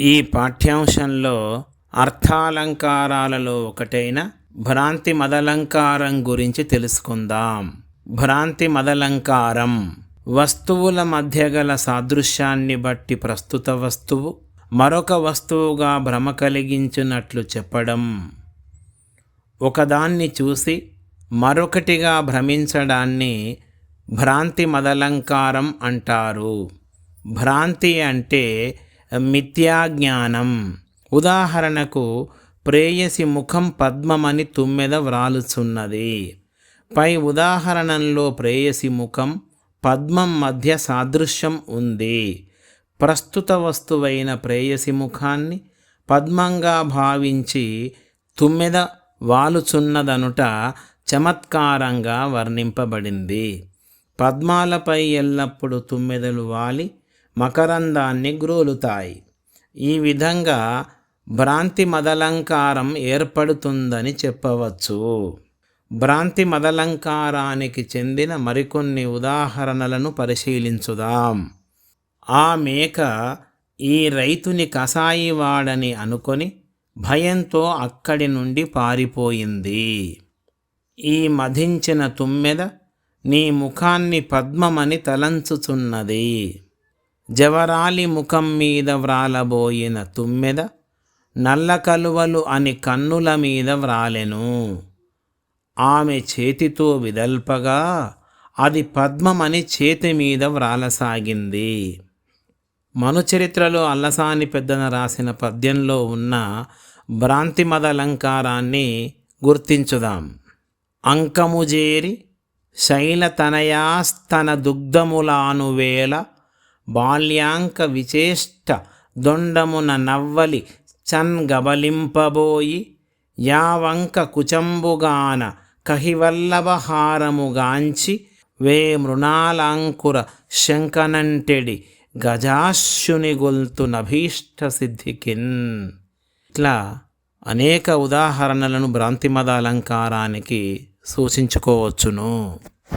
ఈ పాఠ్యాంశంలో అర్థాలంకారాలలో ఒకటైన భ్రాంతి మదలంకారం గురించి తెలుసుకుందాం. భ్రాంతి మదలంకారం వస్తువుల మధ్య గల సాదృశ్యాన్ని బట్టి ప్రస్తుత వస్తువు మరొక వస్తువుగా భ్రమ కలిగించినట్లు చెప్పడం. ఒకదాన్ని చూసి మరొకటిగా భ్రమించడాన్ని భ్రాంతి మదలంకారం అంటారు. భ్రాంతి అంటే మిథ్యాజ్ఞానం. ఉదాహరణకు ప్రేయసి ముఖం పద్మమని తుమ్మెద వ్రాలుచున్నది. పై ఉదాహరణలో ప్రేయసి ముఖం పద్మం మధ్య సాదృశ్యం ఉంది. ప్రస్తుత వస్తువైన ప్రేయసి ముఖాన్ని పద్మంగా భావించి తుమ్మెద వాలుచున్నదనుట చమత్కారంగా వర్ణింపబడింది. పద్మాలపై ఎల్లప్పుడూ తుమ్మెదలు వాలి మకరందాన్ని గ్రోలుతాయి. ఈ విధంగా భ్రాంతి మదలంకారం ఏర్పడుతుందని చెప్పవచ్చు. భ్రాంతి మదలంకారానికి చెందిన మరికొన్ని ఉదాహరణలను పరిశీలించుదాం. ఆ మేక ఈ రైతుని కసాయివాడని అనుకొని భయంతో అక్కడి నుండి పారిపోయింది. ఈ మధించిన తుమ్మెద నీ ముఖాన్ని పద్మమని తలంచుచున్నది. జవరాలి ముఖం మీద వ్రాలబోయిన తుమ్మెద నల్ల కలువలు అని కన్నుల మీద వ్రాలెను. ఆమె చేతితో విదల్పగా అది పద్మమని చేతి మీద వ్రాలసాగింది. మనుచరిత్రలో అల్లసాని పెద్దన రాసిన పద్యంలో ఉన్న భ్రాంతిమదలంకారాన్ని గుర్తించుదాం. అంకముజేరి శైలతనయాస్తన దుగ్ధములానువేళ బాల్యాంక విచేష్ట దొండమున నవ్వలి చన్ గబలింపబోయి యావంక కుచంబుగాన కహివల్లభహారముగాంచి వే మృణాలాంకుర శంకనంటెడి గజాశుని గొల్తు నభీష్ట సిద్ధికిన్ ఇట్లా అనేక ఉదాహరణలను భ్రాంతిమద అలంకారానికి సూచించుకోవచ్చును.